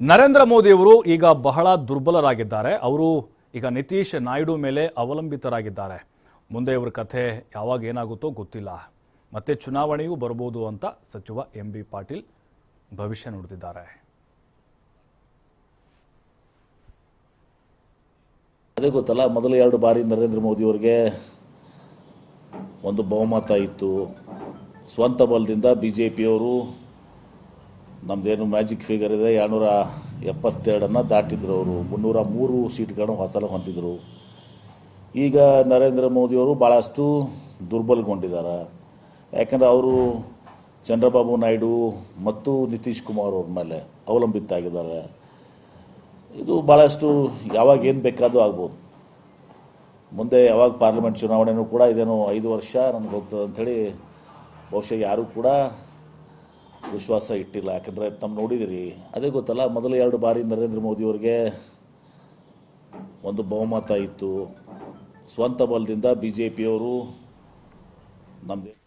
ನರೇಂದ್ರ ಮೋದಿಯವರು ಈಗ ಬಹಳ ದುರ್ಬಲರಾಗಿದ್ದಾರೆ. ಅವರು ಈಗ ನಿತೀಶ್ ನಾಯ್ಡು ಮೇಲೆ ಅವಲಂಬಿತರಾಗಿದ್ದಾರೆ. ಮುಂದೆ ಇವರ ಕಥೆ ಯಾವಾಗ ಏನಾಗುತ್ತೋ ಗೊತ್ತಿಲ್ಲ. ಮತ್ತೆ ಚುನಾವಣೆಯೂ ಬರ್ಬೋದು ಅಂತ ಸಚಿವ ಎಂ ಬಿ ಪಾಟೀಲ್ ಭವಿಷ್ಯ ನುಡಿದಿದ್ದಾರೆ. ಅದೇ ಗೊತ್ತಲ್ಲ, ಮೊದಲು ಎರಡು ಬಾರಿ ನರೇಂದ್ರ ಮೋದಿಯವರಿಗೆ ಒಂದು ಬಹುಮತ ಇತ್ತು. ಸ್ವಂತ ಬಲದಿಂದ ಬಿ ಜೆ ನಮ್ಮದೇನು ಮ್ಯಾಜಿಕ್ ಫಿಗರ್ ಇದೆ, ಎರಡುನೂರ ಎಪ್ಪತ್ತೆರಡನ್ನು ದಾಟಿದ್ರು ಅವರು. ಮುನ್ನೂರ ಮೂರು ಸೀಟ್ಗಳನ್ನು ಹೊಸಲು ಹೊಂದಿದ್ರು. ಈಗ ನರೇಂದ್ರ ಮೋದಿಯವರು ಭಾಳಷ್ಟು ದುರ್ಬಲಗೊಂಡಿದ್ದಾರೆ ಯಾಕಂದರೆ ಅವರು ಚಂದ್ರಬಾಬು ನಾಯ್ಡು ಮತ್ತು ನಿತೀಶ್ ಕುಮಾರ್ ಅವ್ರ ಮೇಲೆ ಅವಲಂಬಿತ ಆಗಿದ್ದಾರೆ ಇದು ಭಾಳಷ್ಟು ಯಾವಾಗ ಏನು ಬೇಕಾದರೂ ಆಗ್ಬೋದು. ಮುಂದೆ ಯಾವಾಗ ಪಾರ್ಲಿಮೆಂಟ್ ಚುನಾವಣೆನೂ ಕೂಡ ಇದೇನೋ ಐದು ವರ್ಷ ನನಗೆ ಹೋಗ್ತದೆ ಅಂಥೇಳಿ ಬಹುಶಃ ಯಾರೂ ಕೂಡ ವಿಶ್ವಾಸ ಇಟ್ಟಿಲ್ಲ. ಯಾಕಂದರೆ ತಮ್ಮ ನೋಡಿದಿರಿ, ಅದೇ ಗೊತ್ತಲ್ಲ, ಮೊದಲು ಎರಡು ಬಾರಿ ನರೇಂದ್ರ ಮೋದಿಯವ್ರಿಗೆ ಒಂದು ಬಹುಮತ ಇತ್ತು. ಸ್ವಂತ ಬಲದಿಂದ ಬಿ ಜೆ ಪಿಯವರು ನಮ್ಮದೇ